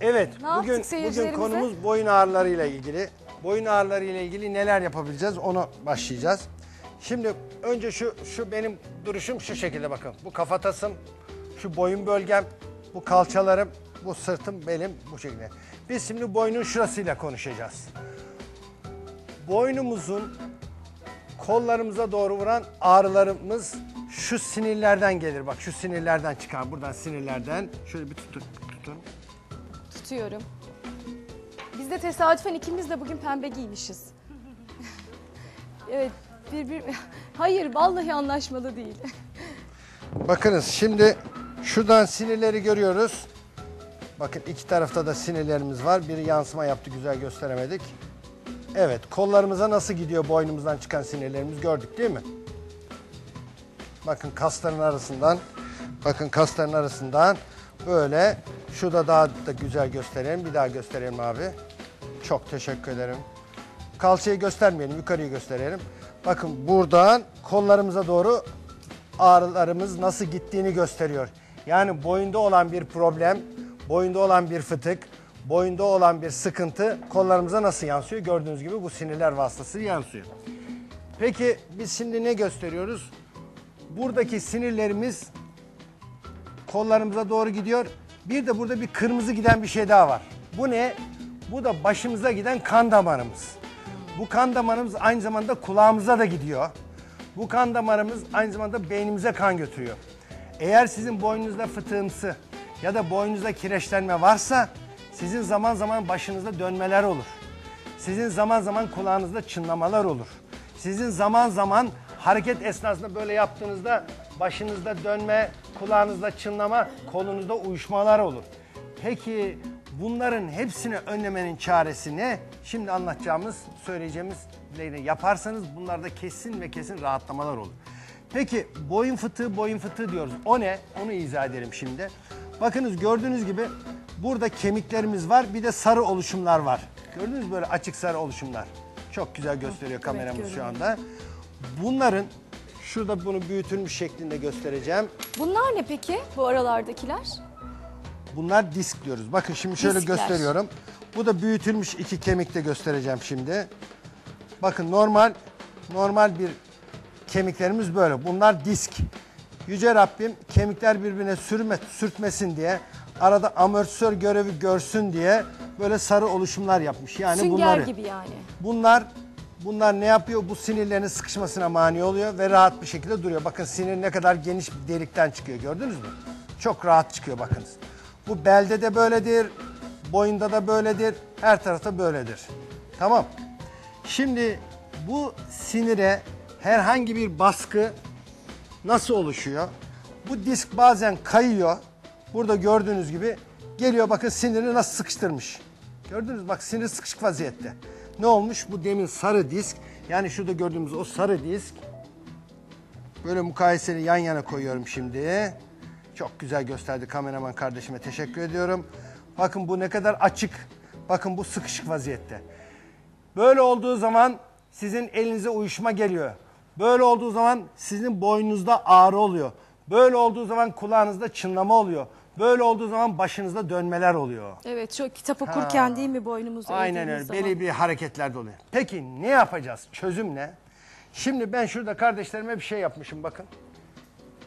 Evet, Ne yaptık bugün bugün seyircilerimize? konumuz boyun ağrılarıyla ilgili. Boyun ağrılarıyla ilgili neler yapabileceğiz onu başlayacağız. Şimdi önce şu şu benim duruşum şu şekilde bakın. Bu kafatasım, şu boyun bölgem, bu kalçalarım, bu sırtım, belim bu şekilde. Biz şimdi boynun şurasıyla konuşacağız. Boynumuzun kollarımıza doğru vuran ağrılarımız şu sinirlerden gelir. Bak şu sinirlerden çıkar. Buradan sinirlerden. Şöyle bir tutun. tutun. Tutuyorum. Biz de tesadüfen ikimiz de bugün pembe giymişiz. evet, bir, bir... Hayır, vallahi anlaşmalı değil. Bakınız şimdi şuradan sinirleri görüyoruz. Bakın iki tarafta da sinirlerimiz var. Biri yansıma yaptı güzel gösteremedik. Evet kollarımıza nasıl gidiyor boynumuzdan çıkan sinirlerimiz gördük değil mi? Bakın kasların arasından bakın kasların arasından böyle şurada daha da güzel gösterelim. Bir daha gösterelim abi. Çok teşekkür ederim. Kalçayı göstermeyelim yukarıyı gösterelim. Bakın buradan kollarımıza doğru ağrılarımız nasıl gittiğini gösteriyor. Yani boyunda olan bir problem, boyunda olan bir fıtık, boyunda olan bir sıkıntı kollarımıza nasıl yansıyor? Gördüğünüz gibi bu sinirler vasıtasıyla yansıyor. Peki biz şimdi ne gösteriyoruz? Buradaki sinirlerimiz kollarımıza doğru gidiyor. Bir de burada bir kırmızı giden bir şey daha var. Bu ne? Bu da başımıza giden kan damarımız. Bu kan damarımız aynı zamanda kulağımıza da gidiyor. Bu kan damarımız aynı zamanda beynimize kan götürüyor. Eğer sizin boynunuzda fıtığımsı ya da boynunuzda kireçlenme varsa sizin zaman zaman başınızda dönmeler olur. Sizin zaman zaman kulağınızda çınlamalar olur. Sizin zaman zaman hareket esnasında böyle yaptığınızda başınızda dönme, kulağınızda çınlama, kolunuzda uyuşmalar olur. Peki bunların hepsini önlemenin çaresi ne? Şimdi anlatacağımız, söyleyeceğimiz yaparsanız bunlarda kesin ve kesin rahatlamalar olur. Peki boyun fıtığı, boyun fıtığı diyoruz. O ne? Onu izah edelim şimdi. Bakınız gördüğünüz gibi burada kemiklerimiz var, bir de sarı oluşumlar var. Gördünüz mü böyle açık sarı oluşumlar? Çok güzel gösteriyor kameramız şu anda. Bunların şurada bunu büyütülmüş şeklinde göstereceğim. Bunlar ne peki, bu aralardakiler? Bunlar disk diyoruz. Bakın şimdi şöyle Diskler. gösteriyorum. Bu da büyütülmüş iki kemikte göstereceğim şimdi. Bakın normal normal bir kemiklerimiz böyle. Bunlar disk. Yüce Rabbim kemikler birbirine sürme, sürtmesin diye arada amortisör görevi görsün diye böyle sarı oluşumlar yapmış. Yani Sünger bunları. gibi yani. Bunlar bunlar ne yapıyor? Bu sinirlerin sıkışmasına mani oluyor ve rahat bir şekilde duruyor. Bakın sinir ne kadar geniş bir delikten çıkıyor gördünüz mü? Çok rahat çıkıyor bakınız. Bu belde de böyledir, boyunda da böyledir, her tarafta böyledir. Tamam. Şimdi bu sinire herhangi bir baskı nasıl oluşuyor? Bu disk bazen kayıyor. Burada gördüğünüz gibi geliyor bakın sinirini nasıl sıkıştırmış. Gördünüz bak sinir sıkışık vaziyette. Ne olmuş? Bu demin sarı disk yani şurada gördüğümüz o sarı disk böyle mukayeseli yan yana koyuyorum şimdi. Çok güzel gösterdi kameraman kardeşime teşekkür ediyorum. Bakın bu ne kadar açık. Bakın bu sıkışık vaziyette. Böyle olduğu zaman sizin elinize uyuşma geliyor. Böyle olduğu zaman sizin boynunuzda ağrı oluyor. Böyle olduğu zaman kulağınızda çınlama oluyor. Böyle olduğu zaman başınızda dönmeler oluyor. Evet, şu kitap okurken değil mi boynumuzu Aynen eğdiğimiz öyle. zaman? Belli bir hareketler de oluyor. Peki ne yapacağız? Çözüm ne? Şimdi ben şurada kardeşlerime bir şey yapmışım bakın.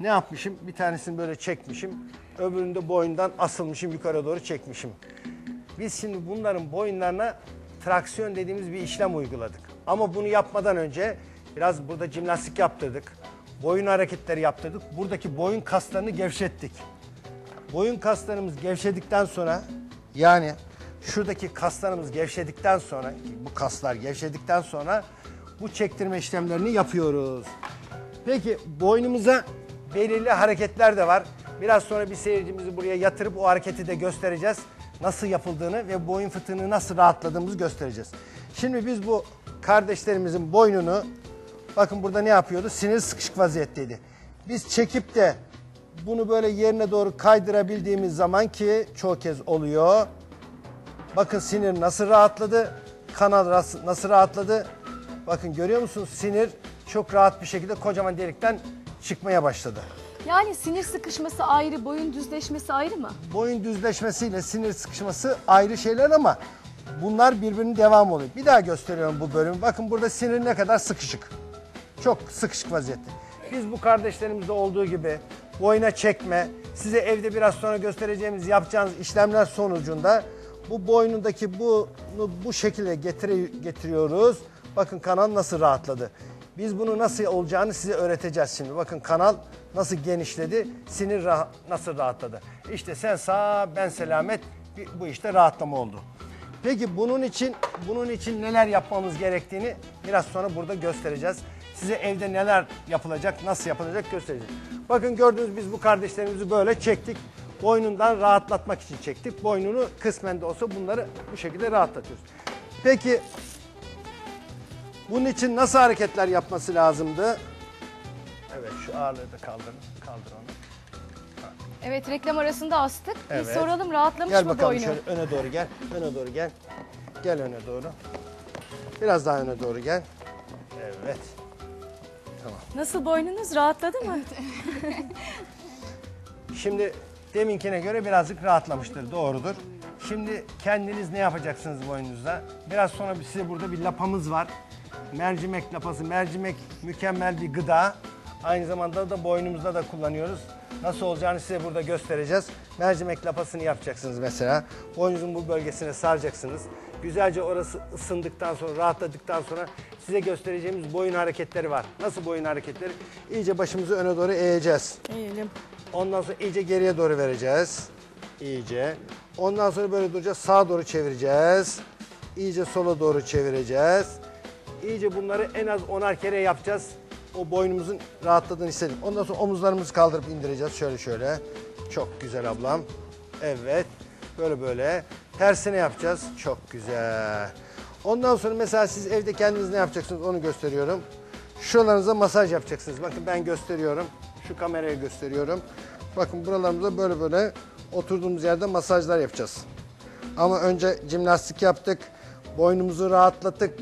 Ne yapmışım? Bir tanesini böyle çekmişim. Öbürünü de boyundan asılmışım yukarı doğru çekmişim. Biz şimdi bunların boyunlarına traksiyon dediğimiz bir işlem uyguladık. Ama bunu yapmadan önce biraz burada jimnastik yaptırdık. Boyun hareketleri yaptırdık. Buradaki boyun kaslarını gevşettik. Boyun kaslarımız gevşedikten sonra yani şuradaki kaslarımız gevşedikten sonra bu kaslar gevşedikten sonra bu çektirme işlemlerini yapıyoruz. Peki boynumuza belirli hareketler de var. Biraz sonra bir seyircimizi buraya yatırıp o hareketi de göstereceğiz. Nasıl yapıldığını ve boyun fıtığını nasıl rahatladığımızı göstereceğiz. Şimdi biz bu kardeşlerimizin boynunu bakın burada ne yapıyordu? Sinir sıkışık vaziyetteydi. Biz çekip de bunu böyle yerine doğru kaydırabildiğimiz zaman ki çoğu kez oluyor. Bakın sinir nasıl rahatladı, kanal nasıl rahatladı. Bakın görüyor musunuz sinir çok rahat bir şekilde kocaman delikten çıkmaya başladı. Yani sinir sıkışması ayrı, boyun düzleşmesi ayrı mı? Boyun düzleşmesiyle sinir sıkışması ayrı şeyler ama bunlar birbirinin devamı oluyor. Bir daha gösteriyorum bu bölümü. Bakın burada sinir ne kadar sıkışık. Çok sıkışık vaziyette. Biz bu kardeşlerimizde olduğu gibi boyuna çekme, size evde biraz sonra göstereceğimiz yapacağınız işlemler sonucunda bu boynundaki bunu bu şekilde getire- getiriyoruz. Bakın kanal nasıl rahatladı. Biz bunu nasıl olacağını size öğreteceğiz şimdi. Bakın kanal nasıl genişledi, sinir rah- nasıl rahatladı. İşte sen sağ, ben selamet bu işte rahatlama oldu. Peki bunun için bunun için neler yapmamız gerektiğini biraz sonra burada göstereceğiz. Size evde neler yapılacak, nasıl yapılacak göstereceğiz. Bakın gördüğünüz biz bu kardeşlerimizi böyle çektik. Boynundan rahatlatmak için çektik. Boynunu kısmen de olsa bunları bu şekilde rahatlatıyoruz. Peki bunun için nasıl hareketler yapması lazımdı? Evet şu ağırlığı da kaldır. Kaldır onu. Evet reklam arasında astık. Evet. Bir soralım rahatlamış Gel mı bakalım boynu? şöyle öne doğru gel. Öne doğru gel. Gel öne doğru. Biraz daha öne doğru gel. Evet. Nasıl boynunuz rahatladı mı? Şimdi deminkine göre birazcık rahatlamıştır. Doğrudur. Şimdi kendiniz ne yapacaksınız boynunuzda? Biraz sonra size burada bir lapamız var. Mercimek lapası. Mercimek mükemmel bir gıda. Aynı zamanda da boynumuzda da kullanıyoruz. Nasıl olacağını size burada göstereceğiz. Mercimek lapasını yapacaksınız mesela. Boynunuzun bu bölgesine saracaksınız. Güzelce orası ısındıktan sonra, rahatladıktan sonra size göstereceğimiz boyun hareketleri var. Nasıl boyun hareketleri? İyice başımızı öne doğru eğeceğiz. Eğilim. Ondan sonra iyice geriye doğru vereceğiz. İyice. Ondan sonra böyle duracağız. Sağa doğru çevireceğiz. İyice sola doğru çevireceğiz. İyice bunları en az onar kere yapacağız. O boynumuzun rahatladığını hissedin. Ondan sonra omuzlarımızı kaldırıp indireceğiz. Şöyle şöyle. Çok güzel ablam. Evet. Böyle böyle. Tersine yapacağız. Çok güzel. Ondan sonra mesela siz evde kendiniz ne yapacaksınız onu gösteriyorum. Şuralarınıza masaj yapacaksınız. Bakın ben gösteriyorum. Şu kameraya gösteriyorum. Bakın buralarımıza böyle böyle oturduğumuz yerde masajlar yapacağız. Ama önce jimnastik yaptık. Boynumuzu rahatlattık.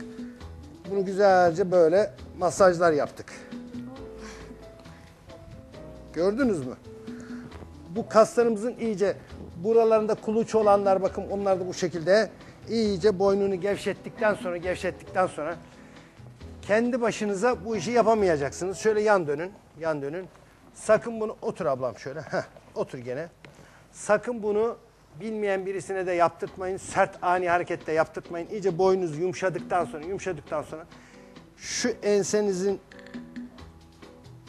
Bunu güzelce böyle masajlar yaptık. Gördünüz mü? Bu kaslarımızın iyice buralarında kuluç olanlar bakın onlar da bu şekilde iyice boynunu gevşettikten sonra gevşettikten sonra kendi başınıza bu işi yapamayacaksınız. Şöyle yan dönün, yan dönün. Sakın bunu otur ablam şöyle. Heh, otur gene. Sakın bunu bilmeyen birisine de yaptırtmayın. Sert ani harekette yaptırtmayın. İyice boynunuz yumuşadıktan sonra, yumuşadıktan sonra şu ensenizin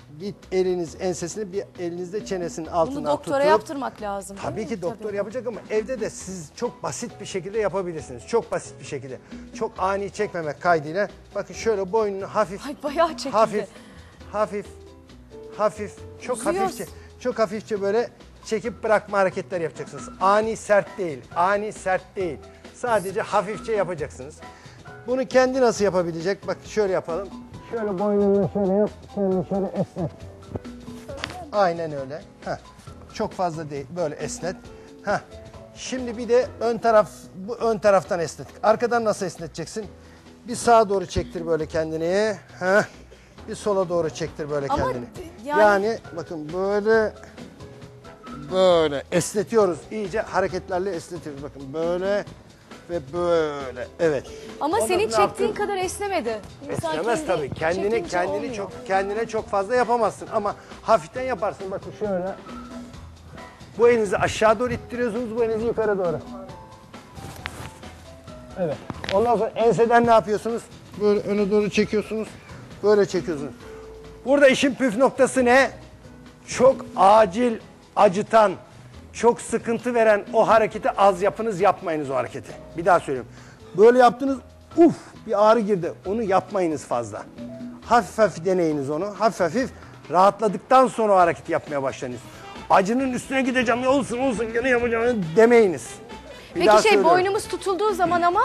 bir eliniz ensesini bir elinizde çenesinin altından Bunu doktora tutup yaptırmak lazım. Tabii ki doktor yapacak ama evde de siz çok basit bir şekilde yapabilirsiniz. Çok basit bir şekilde. Çok ani çekmemek kaydıyla. Bakın şöyle boynunu hafif Ay bayağı çekildi. hafif hafif hafif çok Uzuyoruz. hafifçe çok hafifçe böyle çekip bırakma hareketler yapacaksınız. Ani sert değil. Ani sert değil. Sadece hafifçe yapacaksınız. Bunu kendi nasıl yapabilecek? Bak şöyle yapalım. Şöyle boynunu şöyle yap. Şöyle şöyle esnet. Aynen öyle. Heh. Çok fazla değil. Böyle esnet. Heh. Şimdi bir de ön taraf bu ön taraftan esnet. Arkadan nasıl esneteceksin? Bir sağa doğru çektir böyle kendini. Heh. Bir sola doğru çektir böyle Ama kendini. yani- yani bakın böyle böyle esnetiyoruz. İyice hareketlerle esnetiyoruz. Bakın böyle ve böyle. Evet. Ama Ondan senin çektiğin yapıyoruz? kadar esnemedi. İnsan Esnemez kendi tabii. Kendini çekince kendini olmuyor. çok kendine çok fazla yapamazsın ama hafiften yaparsın. Bakın şöyle. Bu elinizi aşağı doğru ittiriyorsunuz, bu elinizi yukarı doğru. Evet. Ondan sonra enseden ne yapıyorsunuz? Böyle öne doğru çekiyorsunuz. Böyle çekiyorsunuz. Burada işin püf noktası ne? Çok acil, acıtan, çok sıkıntı veren o hareketi az yapınız, yapmayınız o hareketi. Bir daha söylüyorum. Böyle yaptınız, uf bir ağrı girdi. Onu yapmayınız fazla. Hafif hafif deneyiniz onu. Hafif hafif rahatladıktan sonra o hareketi yapmaya başlayınız. Acının üstüne gideceğim, ya olsun olsun gene yapacağım demeyiniz. Bir daha Peki şey söylüyorum. boynumuz tutulduğu zaman ama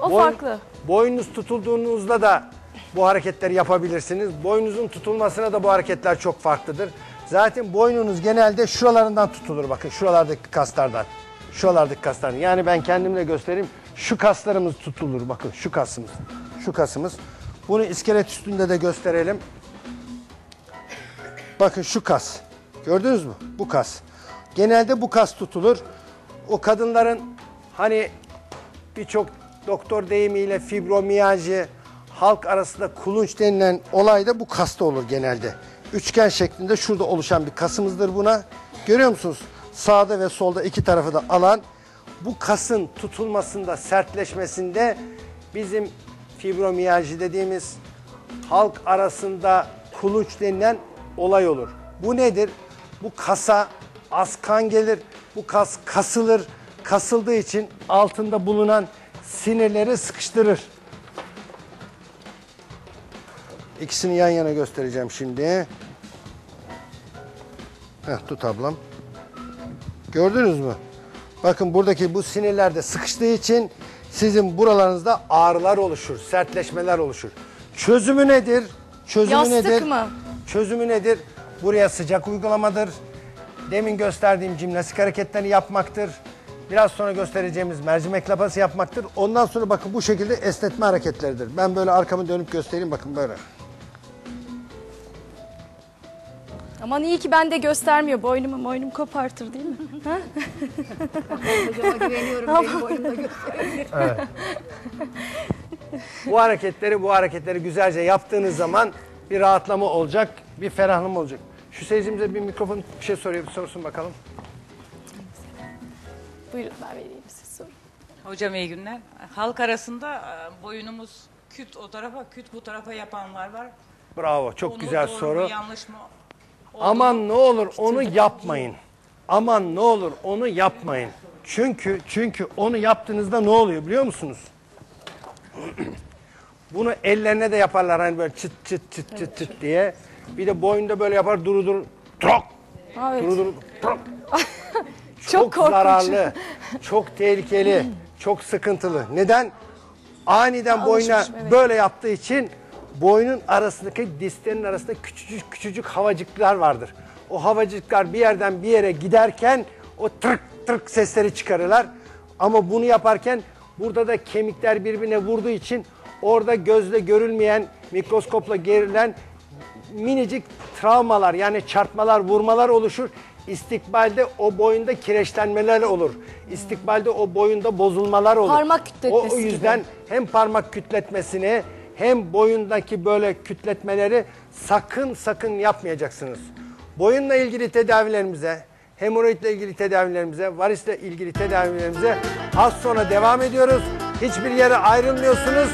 o Boy- farklı. Boynunuz tutulduğunuzda da bu hareketleri yapabilirsiniz. Boynunuzun tutulmasına da bu hareketler çok farklıdır. Zaten boynunuz genelde şuralarından tutulur bakın şuralardaki kaslardan. Şuralardaki kaslardan. Yani ben kendimle göstereyim. Şu kaslarımız tutulur bakın şu kasımız. Şu kasımız. Bunu iskelet üstünde de gösterelim. Bakın şu kas. Gördünüz mü? Bu kas. Genelde bu kas tutulur. O kadınların hani birçok doktor deyimiyle fibromiyajı, halk arasında kulunç denilen olay da bu kasta olur genelde. Üçgen şeklinde şurada oluşan bir kasımızdır buna. Görüyor musunuz? Sağda ve solda iki tarafı da alan bu kasın tutulmasında, sertleşmesinde bizim fibromiyajı dediğimiz halk arasında kulunç denilen olay olur. Bu nedir? Bu kasa az kan gelir. Bu kas kasılır. Kasıldığı için altında bulunan sinirleri sıkıştırır. İkisini yan yana göstereceğim şimdi. Heh, tut ablam. Gördünüz mü? Bakın buradaki bu sinirler de sıkıştığı için sizin buralarınızda ağrılar oluşur, sertleşmeler oluşur. Çözümü nedir? Çözümü Yastık nedir? mı? Çözümü nedir? Buraya sıcak uygulamadır. Demin gösterdiğim jimnastik hareketlerini yapmaktır. Biraz sonra göstereceğimiz mercimek lapası yapmaktır. Ondan sonra bakın bu şekilde esnetme hareketleridir. Ben böyle arkamı dönüp göstereyim bakın böyle. Aman iyi ki ben de göstermiyor. Boynumu boynum kopartır değil mi? Ha? Hocama güveniyorum benim gösteriyor. Bu hareketleri bu hareketleri güzelce yaptığınız zaman bir rahatlama olacak, bir ferahlama olacak. Şu seyircimize bir mikrofon bir şey soruyor, bir sorsun bakalım. Buyurun ben vereyim size sorun. Hocam iyi günler. Halk arasında e, boyunumuz küt o tarafa, küt bu tarafa yapanlar var. Bravo, çok Onu güzel doğru soru. Mu, yanlış mı? Aman ne olur onu yapmayın. Aman ne olur onu yapmayın. Çünkü çünkü onu yaptığınızda ne oluyor biliyor musunuz? Bunu ellerine de yaparlar hani böyle çıt çıt çıt çıt çıt diye. Bir de boynunda böyle yapar duru duru trok evet. duru duru trok. Çok korkunç. zararlı, çok tehlikeli, çok sıkıntılı. Neden? Aniden boyuna Alışmış, evet. böyle yaptığı için boynun arasındaki dizlerin arasında küçücük küçücük havacıklar vardır. O havacıklar bir yerden bir yere giderken o tırk tırk sesleri çıkarırlar. Ama bunu yaparken burada da kemikler birbirine vurduğu için orada gözle görülmeyen mikroskopla görülen minicik travmalar yani çarpmalar, vurmalar oluşur. İstikbalde o boyunda kireçlenmeler olur. İstikbalde o boyunda bozulmalar olur. Parmak kütletmesi O, o yüzden hem parmak kütletmesini hem boyundaki böyle kütletmeleri sakın sakın yapmayacaksınız. Boyunla ilgili tedavilerimize, hemoroidle ilgili tedavilerimize, varisle ilgili tedavilerimize az sonra devam ediyoruz. Hiçbir yere ayrılmıyorsunuz.